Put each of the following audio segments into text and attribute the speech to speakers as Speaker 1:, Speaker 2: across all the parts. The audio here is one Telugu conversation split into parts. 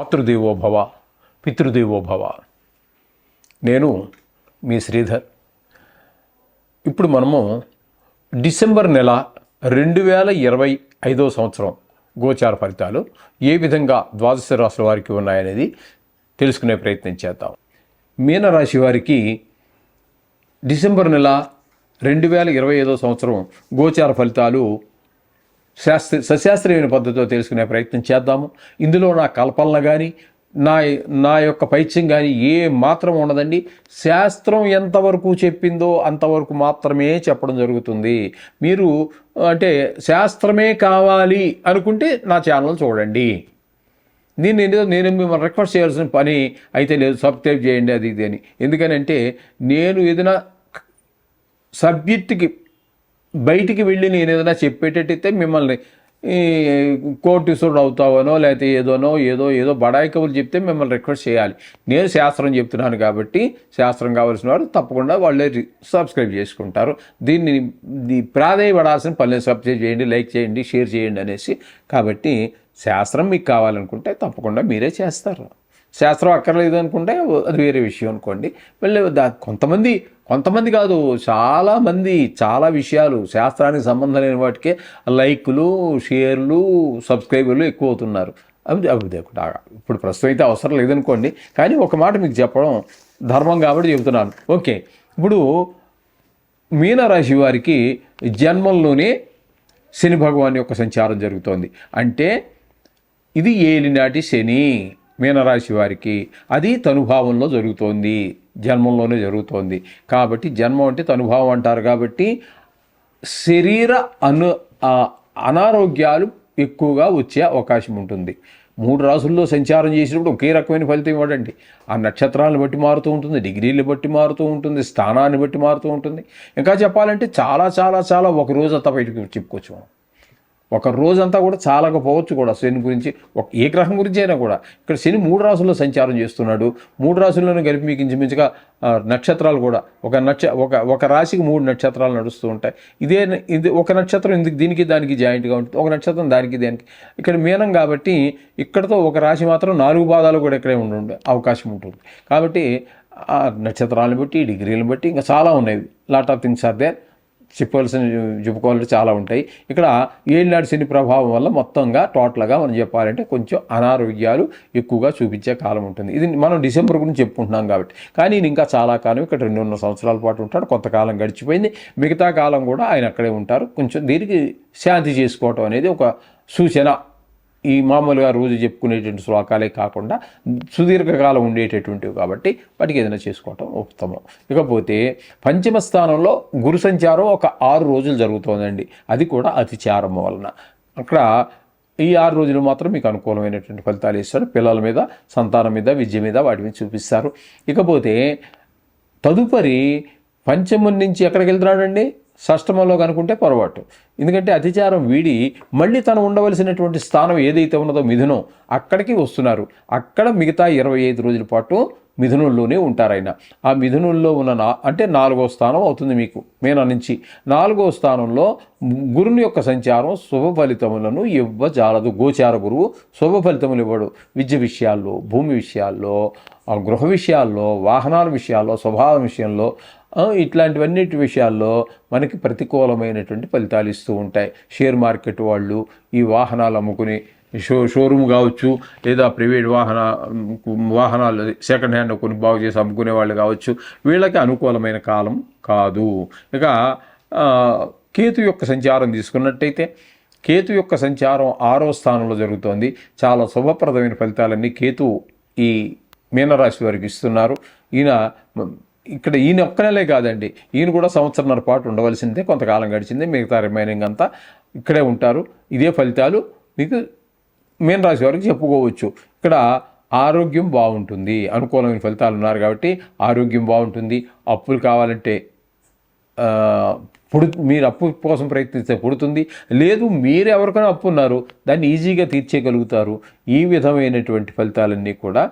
Speaker 1: మాతృదేవోభవ పితృదేవోభవ నేను మీ శ్రీధర్. ఇప్పుడు మనము డిసెంబర్ నెల రెండు వేల ఇరవై ఐదో సంవత్సరం గోచార ఫలితాలు ఏ విధంగా ద్వాదశ రాశుల వారికి ఉన్నాయనేది తెలుసుకునే ప్రయత్నం చేద్దాం. మీనరాశి వారికి డిసెంబర్ నెల రెండు వేల ఇరవై ఐదో సంవత్సరం గోచార ఫలితాలు శాస్త్ర సశాస్త్రీయమైన పద్ధతిలో తెలుసుకునే ప్రయత్నం చేద్దాము. ఇందులో నా కల్పనలు కానీ నా నా యొక్క పైత్యం కానీ ఏ మాత్రం ఉండదండి. శాస్త్రం ఎంతవరకు చెప్పిందో అంతవరకు మాత్రమే చెప్పడం జరుగుతుంది. మీరు అంటే శాస్త్రమే కావాలి అనుకుంటే నా ఛానల్ చూడండి. నేను ఏదో నేను మిమ్మల్ని రిక్వెస్ట్ చేయాల్సిన పని అయితే లేదు సబ్స్క్రైబ్ చేయండి అది ఇది అని. ఎందుకనంటే నేను ఏదైనా సబ్జెక్ట్కి బయటికి వెళ్ళి నేను ఏదైనా చెప్పేటట్టయితే మిమ్మల్ని ఈ కోటీసుడు అవుతావనో లేకపోతే ఏదోనో ఏదో ఏదో బడాయి కబుర్లు చెప్తే మిమ్మల్ని రిక్వెస్ట్ చేయాలి. నేను శాస్త్రం చెప్తున్నాను కాబట్టి శాస్త్రం కావాల్సిన వారు తప్పకుండా వాళ్ళే రి- సబ్స్క్రైబ్ చేసుకుంటారు. దీన్ని ప్రాధాన్యపడాల్సిన ప్రాధాయపడాల్సిన పనులు సబ్స్క్రైబ్ చేయండి లైక్ చేయండి షేర్ చేయండి అనేసి. కాబట్టి శాస్త్రం మీకు కావాలనుకుంటే తప్పకుండా మీరే చేస్తారు. శాస్త్రం అక్కర్లేదు అనుకుంటే అది వేరే విషయం అనుకోండి. మళ్ళీ దా కొంతమంది కొంతమంది కాదు చాలామంది చాలా విషయాలు శాస్త్రానికి సంబంధం లేని వాటికే లైకులు షేర్లు సబ్స్క్రైబర్లు ఎక్కువ అవుతున్నారు. అవి అవి ఇప్పుడు ప్రస్తుతం అయితే అవసరం లేదనుకోండి. కానీ ఒక మాట మీకు చెప్పడం ధర్మం కాబట్టి చెబుతున్నాను. ఓకే. ఇప్పుడు మీనరాశి వారికి జన్మంలోనే శని భగవాన్ యొక్క సంచారం జరుగుతోంది. అంటే ఇది ఏలినాటి శని. మీనరాశి వారికి అది తనుభావంలో జరుగుతోంది. జన్మంలోనే జరుగుతోంది. కాబట్టి జన్మం అంటే తనుభావం అంటారు కాబట్టి శరీర అను అనారోగ్యాలు ఎక్కువగా వచ్చే అవకాశం ఉంటుంది. మూడు రాసుల్లో సంచారం చేసినప్పుడు ఒకే రకమైన ఫలితం ఇవ్వడండి. ఆ నక్షత్రాలను బట్టి మారుతూ ఉంటుంది డిగ్రీలు బట్టి మారుతూ ఉంటుంది స్థానాన్ని బట్టి మారుతూ ఉంటుంది. ఇంకా చెప్పాలంటే చాలా చాలా చాలా ఒక రోజు అంతా బయటకు చెప్పుకోవచ్చు మనం. ఒక రోజంతా కూడా చాలకపోవచ్చు కూడా శని గురించి. ఒక ఏ గ్రహం గురించి అయినా కూడా. ఇక్కడ శని మూడు రాసుల్లో సంచారం చేస్తున్నాడు. మూడు రాసుల్లోనూ కలిపి మీకు ఇంచుమించుగా నక్షత్రాలు కూడా. ఒక నక్ష ఒక ఒక రాశికి మూడు నక్షత్రాలు నడుస్తూ ఉంటాయి. ఇదే ఇది ఒక నక్షత్రం ఇందుకు దీనికి దానికి జాయింట్గా ఉంటుంది. ఒక నక్షత్రం దానికి దానికి. ఇక్కడ మీనం కాబట్టి ఇక్కడతో ఒక రాశి మాత్రం నాలుగు పాదాలు కూడా ఇక్కడే ఉండే అవకాశం ఉంటుంది. కాబట్టి ఆ నక్షత్రాలను బట్టి డిగ్రీలను బట్టి ఇంకా చాలా ఉన్నాయి. Lot of things are there. చెప్పవలసిన చెప్పుకోవాలి చాలా ఉంటాయి. ఇక్కడ ఏళ్ళనాడు శని ప్రభావం వల్ల మొత్తంగా టోటల్గా మనం చెప్పాలంటే కొంచెం అనారోగ్యాలు ఎక్కువగా చూపించే కాలం ఉంటుంది. ఇది మనం డిసెంబర్ గురించి చెప్పుకుంటున్నాం కాబట్టి. కానీ ఈయన ఇంకా చాలా కాలం ఇక్కడ రెండున్నర సంవత్సరాల పాటు ఉంటాడు. కొంతకాలం గడిచిపోయింది. మిగతా కాలం కూడా ఆయన అక్కడే ఉంటారు. కొంచెం దీనికి శాంతి చేసుకోవటం అనేది ఒక సూచన ఈ మామూలుగా రోజు చెప్పుకునేటువంటి శ్లోకాలే కాకుండా సుదీర్ఘకాలం ఉండేటటువంటివి కాబట్టి వాటికి ఏదైనా చేసుకోవటం ఉత్తమం. ఇకపోతే పంచమ స్థానంలో గురు సంచారం ఒక ఆరు రోజులు జరుగుతోందండి. అది కూడా అతిచారం వలన. అక్కడ ఈ ఆరు రోజులు మాత్రం మీకు అనుకూలమైనటువంటి ఫలితాలు ఇస్తారు. పిల్లల మీద సంతానం మీద విద్య మీద వాటి మీద చూపిస్తారు. ఇకపోతే తదుపరి పంచమం నుంచి ఎక్కడికి వెళ్తున్నాడండి? షష్టమంలో కనుకుంటే పొరపాటు. ఎందుకంటే అతిచారం వీడి మళ్ళీ తను ఉండవలసినటువంటి స్థానం ఏదైతే ఉన్నదో మిథునం అక్కడికి వస్తున్నారు. అక్కడ మిగతా ఇరవై ఐదు రోజుల పాటు మిథునుల్లోనే ఉంటారు ఆయన ఆ మిథునుల్లో ఉన్న నా అంటే నాలుగో స్థానం అవుతుంది మీకు మేనా నుంచి. నాలుగో స్థానంలో గురుని యొక్క సంచారం శుభ ఫలితములను ఇవ్వజాలదు. గోచార గురువు శుభ ఫలితములు ఇవ్వడు. విద్య విషయాల్లో భూమి విషయాల్లో గృహ విషయాల్లో వాహనాల విషయాల్లో స్వభావం విషయంలో ఇట్లాంటివన్నిటి విషయాల్లో మనకి ప్రతికూలమైనటువంటి ఫలితాలు ఇస్తూ ఉంటాయి. షేర్ మార్కెట్ వాళ్ళు ఈ వాహనాలు అమ్ముకుని షో షోరూమ్ కావచ్చు లేదా ప్రైవేట్ వాహన వాహనాలు సెకండ్ హ్యాండ్ కొని బాగు చేసి అమ్ముకునే వాళ్ళు కావచ్చు వీళ్ళకి అనుకూలమైన కాలం కాదు. ఇక కేతు యొక్క సంచారం తీసుకున్నట్టయితే కేతు యొక్క సంచారం ఆరో స్థానంలో జరుగుతోంది. చాలా శుభప్రదమైన ఫలితాలన్నీ కేతు ఈ మీనరాశి వారికి ఇస్తున్నారు. ఈయన ఇక్కడ ఈయన ఒక్క నెలే కాదండి. ఈయన కూడా సంవత్సరంన్నర పాటు ఉండవలసిందే. కొంతకాలం గడిచింది. మిగతా రిమైనింగ్ అంతా ఇక్కడే ఉంటారు. ఇదే ఫలితాలు మీకు మీన రాశి వారికి చెప్పుకోవచ్చు. ఇక్కడ ఆరోగ్యం బాగుంటుంది. అనుకూలమైన ఫలితాలు ఉన్నారు కాబట్టి ఆరోగ్యం బాగుంటుంది. అప్పులు కావాలంటే పుడు మీరు అప్పు కోసం ప్రయత్నిస్తే పుడుతుంది. లేదు మీరు ఎవరికైనా అప్పు ఉన్నారు దాన్ని ఈజీగా తీర్చేయగలుగుతారు. ఈ విధమైనటువంటి ఫలితాలన్నీ కూడా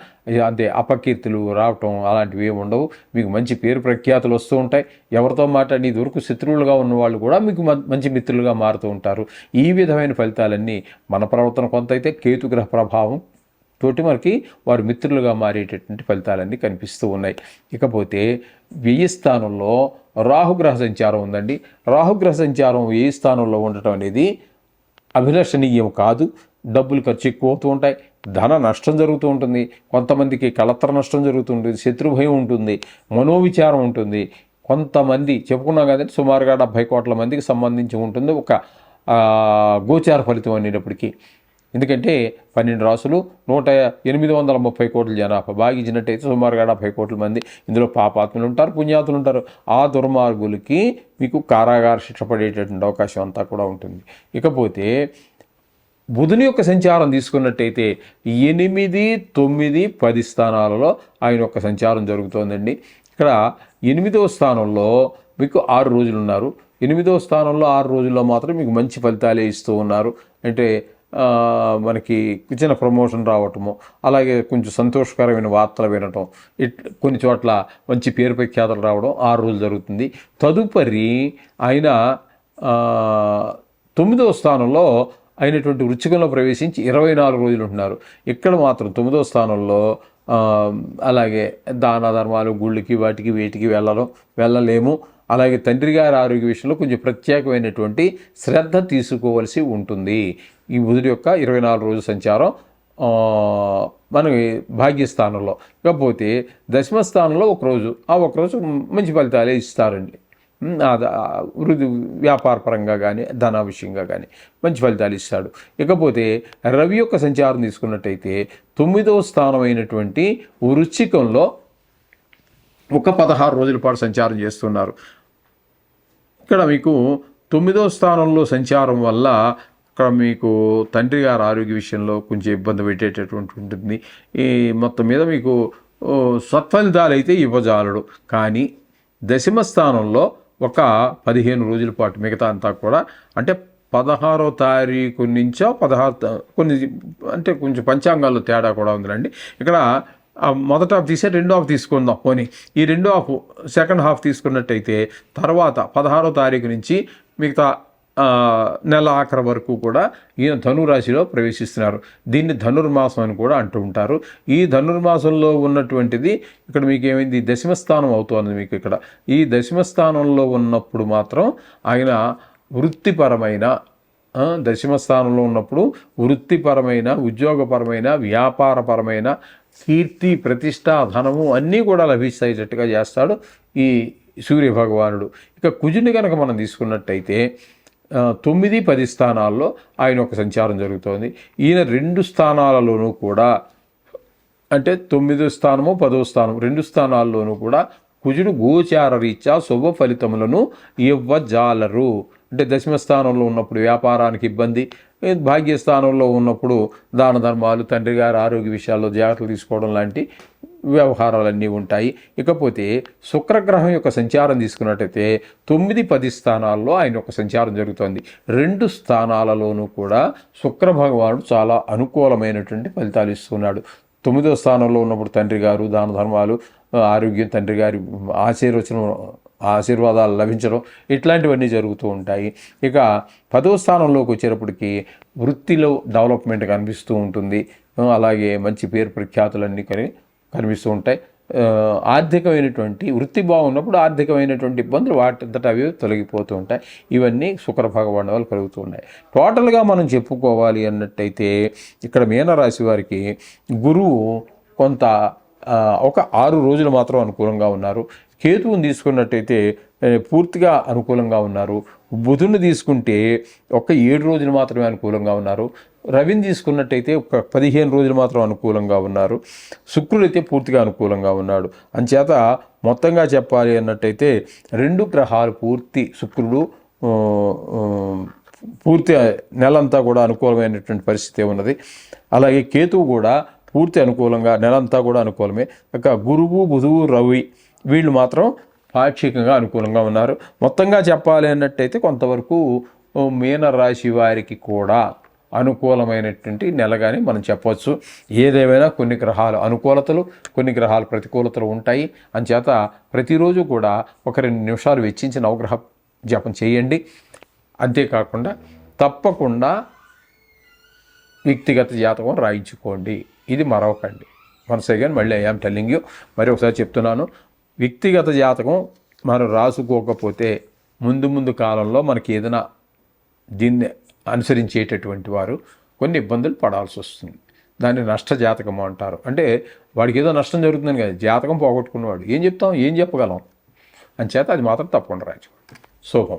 Speaker 1: అంటే అపకీర్తులు రావటం అలాంటివి ఏమి ఉండవు. మీకు మంచి పేరు ప్రఖ్యాతులు వస్తూ ఉంటాయి. ఎవరితో మాట్లాడి దొరుకు శత్రువులుగా ఉన్న వాళ్ళు కూడా మీకు మంచి మిత్రులుగా మారుతూ ఉంటారు. ఈ విధమైన ఫలితాలన్నీ మన ప్రవర్తన కొంత అయితే కేతుగ్రహ ప్రభావం తోటి మనకి వారు మిత్రులుగా మారేటటువంటి ఫలితాలన్నీ కనిపిస్తూ ఉన్నాయి. ఇకపోతే వ్యయ స్థానంలో రాహుగ్రహ సంచారం ఉందండి. రాహుగ్రహ సంచారం ఏ స్థానంలో ఉండటం అనేది అభిలషణీయం కాదు. డబ్బులు ఖర్చు ఎక్కువ అవుతూ ఉంటాయి. ధన నష్టం జరుగుతూ ఉంటుంది. కొంతమందికి కలత్ర నష్టం జరుగుతుంటుంది శత్రుభయం ఉంటుంది. మనోవిచారం ఉంటుంది. కొంతమంది చెప్పుకున్నాం కదండి సుమారుగా డెబ్భై కోట్ల మందికి సంబంధించి ఉంటుంది ఒక గోచార ఫలితం అనేటప్పటికీ. ఎందుకంటే పన్నెండు రాసులు నూట ఎనిమిది వందల ముప్పై కోట్ల జనాభా. భాగించినట్టయితే సుమారుగా డెబ్భై కోట్ల మంది ఇందులో పాపాత్ములు ఉంటారు పుణ్యాతులు ఉంటారు. ఆ దుర్మార్గులకి మీకు కారాగార శిక్ష పడేటటువంటి అవకాశం అంతా కూడా ఉంటుంది. ఇకపోతే బుధుని యొక్క సంచారం తీసుకున్నట్టయితే ఎనిమిది తొమ్మిది పది స్థానాలలో ఆయన యొక్క సంచారం జరుగుతోందండి. ఇక్కడ ఎనిమిదవ స్థానంలో మీకు ఆరు రోజులు ఉన్నారు ఎనిమిదవ స్థానంలో ఆరు రోజుల్లో మాత్రం మీకు మంచి ఫలితాలే ఇస్తూ ఉన్నారు. అంటే మనకి చిన్న ప్రమోషన్ రావటము అలాగే కొంచెం సంతోషకరమైన వార్తలు వినటం ఇట్ కొన్ని చోట్ల మంచి పేరు ప్రఖ్యాతలు రావడం ఆరు రోజులు జరుగుతుంది. తదుపరి ఆయన తొమ్మిదవ స్థానంలో అయినటువంటి వృచ్చికంలో ప్రవేశించి ఇరవై నాలుగు రోజులు ఉంటున్నారు. ఇక్కడ మాత్రం తొమ్మిదవ స్థానంలో అలాగే దాన ధర్మాలు గుళ్ళకి వాటికి వేటికి వెళ్ళడం వెళ్ళలేము. అలాగే తండ్రి గారి ఆరోగ్య విషయంలో కొంచెం ప్రత్యేకమైనటువంటి శ్రద్ధ తీసుకోవలసి ఉంటుంది. ఈ బుధుడి యొక్క ఇరవై నాలుగు రోజుల సంచారం మన భాగ్యస్థానంలో. కాకపోతే దశమ స్థానంలో ఒకరోజు ఆ ఒకరోజు మంచి ఫలితాలే ఇస్తారండి. ఆ వృద్ధి వ్యాపార పరంగా కానీ ధన విషయంగా కానీ మంచి ఫలితాలు ఇస్తాడు. ఇకపోతే రవి యొక్క సంచారం తీసుకున్నట్టయితే తొమ్మిదవ స్థానం అయినటువంటి వృచ్చికంలో ఒక పదహారు రోజుల పాటు సంచారం చేస్తున్నారు. ఇక్కడ మీకు తొమ్మిదో స్థానంలో సంచారం వల్ల ఇక్కడ మీకు తండ్రి గారి ఆరోగ్య విషయంలో కొంచెం ఇబ్బంది పెట్టేటటువంటి ఉంటుంది. ఈ మొత్తం మీద మీకు సత్ఫలితాలు అయితే ఇవ్వజాలడు. కానీ దశమ స్థానంలో ఒక పదిహేను రోజుల పాటు మిగతా అంతా కూడా అంటే పదహారో తారీఖు నుంచో పదహారు కొన్ని అంటే కొంచెం పంచాంగాల్లో తేడా కూడా ఉందండి ఇక్కడ మొదట హాఫ్ తీసే రెండో హాఫ్ తీసుకుందాం పోనీ. ఈ రెండో హాఫ్ సెకండ్ హాఫ్ తీసుకున్నట్టయితే తర్వాత పదహారో తారీఖు నుంచి మిగతా నెల ఆఖరి వరకు కూడా ఈయన ధనురాశిలో ప్రవేశిస్తున్నారు. దీన్ని ధనుర్మాసం అని కూడా అంటూ ఉంటారు. ఈ ధనుర్మాసంలో ఉన్నటువంటిది ఇక్కడ మీకు ఏమైంది? దశమ స్థానం అవుతోంది మీకు ఇక్కడ. ఈ దశమ స్థానంలో ఉన్నప్పుడు మాత్రం ఆయన వృత్తిపరమైన దశమస్థానంలో దశమ స్థానంలో ఉన్నప్పుడు వృత్తిపరమైన ఉద్యోగపరమైన వ్యాపారపరమైన కీర్తి ప్రతిష్ట ధనము అన్నీ కూడా లభిస్తాయేటట్టుగా చేస్తాడు ఈ సూర్య భగవానుడు ఇక కుజుని కనుక మనం తీసుకున్నట్టయితే తొమ్మిది పది స్థానాల్లో ఆయన ఒక సంచారం జరుగుతోంది. ఈయన రెండు స్థానాలలోనూ కూడా అంటే తొమ్మిదో స్థానము పదో స్థానం రెండు స్థానాల్లోనూ కూడా కుజుడు గోచార రీత్యా శుభ ఫలితములను ఇవ్వజాలరు. అంటే దశమ స్థానంలో ఉన్నప్పుడు వ్యాపారానికి ఇబ్బంది భాగ్యస్థానంలో ఉన్నప్పుడు దాన ధర్మాలు తండ్రి గారి ఆరోగ్య విషయాల్లో జాగ్రత్తలు తీసుకోవడం లాంటి వ్యవహారాలన్నీ ఉంటాయి. ఇకపోతే శుక్రగ్రహం యొక్క సంచారం తీసుకున్నట్టయితే తొమ్మిది పది స్థానాల్లో ఆయన యొక్క సంచారం జరుగుతోంది. రెండు స్థానాలలోనూ కూడా శుక్ర భగవానుడు చాలా అనుకూలమైనటువంటి ఫలితాలు ఇస్తున్నాడు. తొమ్మిదో స్థానంలో ఉన్నప్పుడు తండ్రి గారు దాన ధర్మాలు ఆరోగ్యం తండ్రి గారి ఆశీర్వచనం ఆశీర్వాదాలు లభించడం ఇట్లాంటివన్నీ జరుగుతూ ఉంటాయి. ఇక పదో స్థానంలోకి వచ్చేటప్పటికి వృత్తిలో డెవలప్మెంట్ కనిపిస్తూ ఉంటుంది. అలాగే మంచి పేరు ప్రఖ్యాతులన్నీ కని కనిపిస్తూ ఉంటాయి. ఆర్థికమైనటువంటి వృత్తి బాగున్నప్పుడు ఆర్థికమైనటువంటి ఇబ్బందులు వాటింతట అవి తొలగిపోతూ ఉంటాయి. ఇవన్నీ శుక్ర భగవాన్ వల్ల కలుగుతూ ఉన్నాయి. టోటల్గా మనం చెప్పుకోవాలి అన్నట్టయితే ఇక్కడ మీనరాశి వారికి గురువు కొంత ఒక ఆరు రోజులు మాత్రం అనుకూలంగా ఉన్నారు. కేతువుని తీసుకున్నట్టయితే పూర్తిగా అనుకూలంగా ఉన్నారు. బుధుని తీసుకుంటే ఒక ఏడు రోజులు మాత్రమే అనుకూలంగా ఉన్నారు. రవిని తీసుకున్నట్టయితే ఒక పదిహేను రోజులు మాత్రం అనుకూలంగా ఉన్నారు. శుక్రుడు అయితే పూర్తిగా అనుకూలంగా ఉన్నాడు. అంచేత మొత్తంగా చెప్పాలి అన్నట్టయితే రెండు గ్రహాలు పూర్తి శుక్రుడు పూర్తి నెలంతా కూడా అనుకూలమైనటువంటి పరిస్థితి ఉన్నది. అలాగే కేతువు కూడా పూర్తి అనుకూలంగా నెలంతా కూడా అనుకూలమే. ఇక గురువు బుధువు రవి వీళ్ళు మాత్రం పాక్షికంగా అనుకూలంగా ఉన్నారు. మొత్తంగా చెప్పాలి అన్నట్టయితే కొంతవరకు మీన రాశి వారికి కూడా అనుకూలమైనటువంటి నెలగానే మనం చెప్పవచ్చు. ఏదేమైనా కొన్ని గ్రహాలు అనుకూలతలు కొన్ని గ్రహాలు ప్రతికూలతలు ఉంటాయి. అంచేత ప్రతిరోజు కూడా ఒక రెండు నిమిషాలు వెచ్చించి నవగ్రహ జపం చేయండి. అంతేకాకుండా తప్పకుండా వ్యక్తిగత జాతకం రాయించుకోండి. ఇది మరొకండి. వన్స్ అగైన్ మళ్ళీ ఐఆమ్ టెల్లింగ్ యూ. మరి ఒకసారి చెప్తున్నాను. వ్యక్తిగత జాతకం మనం రాసుకోకపోతే ముందు ముందు కాలంలో మనకి ఏదైనా దీన్ని అనుసరించేటటువంటి వారు కొన్ని ఇబ్బందులు పడాల్సి వస్తుంది. దాన్ని నష్ట జాతకము అంటారు. అంటే వాడికి ఏదో నష్టం జరుగుతుందని కదా జాతకం పోగొట్టుకున్నవాడు. ఏం చెప్తాం? ఏం చెప్పగలం? అని చేత అది మాత్రం తప్పకుండా రాజు శుభం.